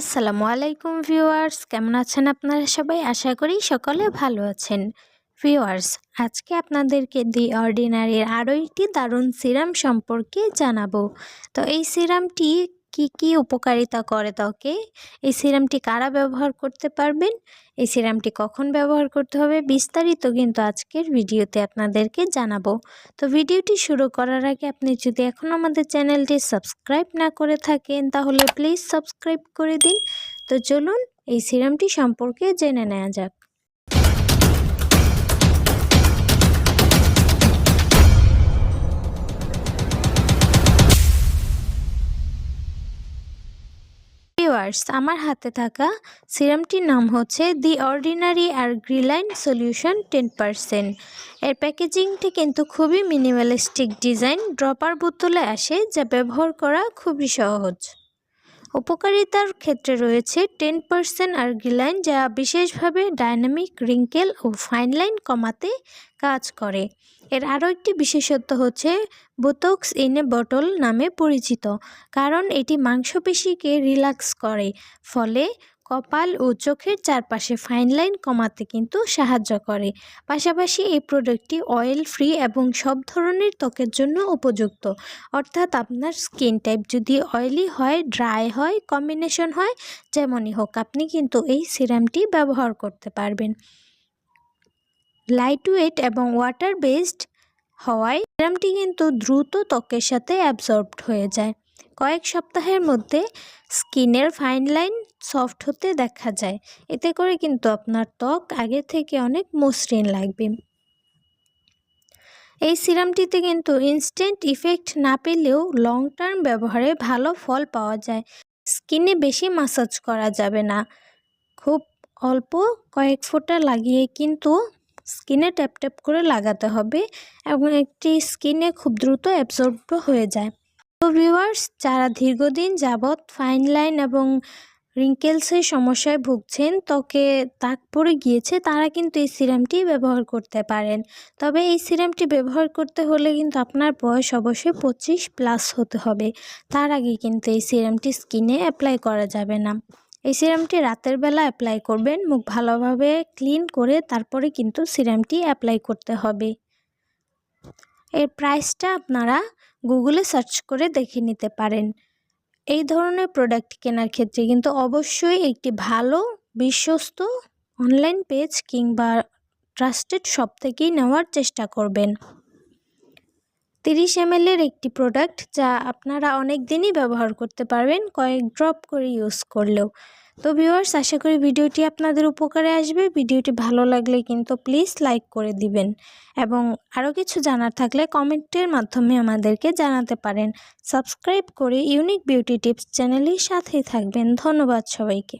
আসসালামু আলাইকুম ভিউয়ার্স, কেমন আছেন আপনারা সবাই? আশা করি সকলে ভালো আছেন। ভিউয়ার্স, আজকে আপনাদেরকে দি অর্ডিনারির আরও একটি দারুণ সিরাম সম্পর্কে জানাব। তো এই সিরামটি কি কি উপকারিতা করে ত্বকে? এই সিরামটি কারা ব্যবহার করতে পারবেন? এই সিরামটি কখন ব্যবহার করতে হবে? বিস্তারিত কিন্তু আজকের ভিডিওতে আপনাদেরকে জানাব। তো ভিডিওটি শুরু করার আগে আপনি যদি এখন আমাদের চ্যানেলটি সাবস্ক্রাইব না করে থাকেন, তাহলে প্লিজ সাবস্ক্রাইব করে দিন। তো চলুন এই সিরামটি সম্পর্কে জেনে নেওয়া যাক। ভিউয়ার্স আমার হাতে থাকা সিরামটির নাম হচ্ছে the ordinary argireline solution ten percent এর প্যাকেজিংটি কিন্তু খুবই মিনিমালিস্টিক ডিজাইন ড্রপার বোতলে আসে, যা ব্যবহার করা খুবই সহজ। উপকারিতার ক্ষেত্রে রয়েছে টেন পার্সেন্ট আর গিলাইন যা বিশেষভাবে ডাইনামিক রিঙ্কেল ও ফাইন লাইন কমাতে কাজ করে। এর আরও একটি বিশেষত্ব হচ্ছে বোতক্স ইন বটল নামে পরিচিত, কারণ এটি মাংসপেশিকে রিল্যাক্স করে, ফলে কপাল ও চোখের চারপাশে ফাইন লাইন কমাতে কিন্তু সাহায্য করে। পাশাপাশি এই প্রোডাক্টটি অয়েল ফ্রি এবং সব ধরনের ত্বকের জন্য উপযুক্ত। অর্থাৎ আপনার স্কিন টাইপ যদি অয়েলি হয় ড্রাই হয় কম্বিনেশন হয়, যেমনই হোক, আপনি কিন্তু এই সিরামটি ব্যবহার করতে পারবেন। লাইট ওয়েট এবং ওয়াটার বেসড হওয়ায় সিরামটি কিন্তু দ্রুত ত্বকের সাথে অ্যাবজর্বড হয়ে যায়। কয়েক সপ্তাহের মধ্যে স্কিনের ফাইন লাইন সফট হতে দেখা যায়। এতে করে কিন্তু আপনার ত্বক আগে থেকে অনেক মসৃণ লাগবে। এই সিরামটিতে কিন্তু ইনস্ট্যান্ট ইফেক্ট না পেলেও লং টার্ম ব্যবহারে ভালো ফল পাওয়া যায়। স্কিনে বেশি মাসাজ করা যাবে না। খুব অল্প কয়েক ফোঁটা লাগিয়ে কিন্তু স্কিনে ট্যাপ ট্যাপ করে লাগাতে হবে এবং একটি স্কিনে খুব দ্রুত অ্যাবজর্ব হয়ে যায়। তো ভিউয়ার্স যারা দীর্ঘদিন যাবৎ ফাইন লাইন এবং রিঙ্কেলসের সমস্যায় ভুগছেন, ত্বকে দাগ পড়ে গিয়েছে, তারা কিন্তু এই সিরামটি ব্যবহার করতে পারেন। তবে এই সিরামটি ব্যবহার করতে হলে কিন্তু আপনার বয়স অবশ্যই পঁচিশ প্লাস হতে হবে। তার আগে কিন্তু এই সিরামটি স্কিনে অ্যাপ্লাই করা যাবে না। এই সিরামটি রাতের বেলা অ্যাপ্লাই করবেন, মুখ ভালোভাবে ক্লিন করে তারপরে কিন্তু সিরামটি অ্যাপ্লাই করতে হবে। এর প্রাইসটা আপনারা গুগলে সার্চ করে দেখে নিতে পারেন। এই ধরনের প্রোডাক্ট কেনার ক্ষেত্রে কিন্তু অবশ্যই একটি ভালো, বিশ্বস্ত অনলাইন পেজ কিংবা ট্রাস্টেড শপ থেকেই নেওয়ার চেষ্টা করবেন। তিরিশ এম এর একটি প্রোডাক্ট যা আপনারা অনেক দিনই ব্যবহার করতে পারবেন, কয়েক ড্রপ করে ইউজ করলেও। তো ভিউয়ার্স আশা করি ভিডিওটি আপনাদের উপকারে আসবে। ভিডিওটি ভালো লাগলে কিন্তু প্লিজ লাইক করে দিবেন এবং আরও কিছু জানার থাকলে কমেন্টের মাধ্যমে আমাদেরকে জানাতে পারেন। সাবস্ক্রাইব করে ইউনিক বিউটি টিপস চ্যানেলের সাথেই থাকবেন। ধন্যবাদ সবাইকে।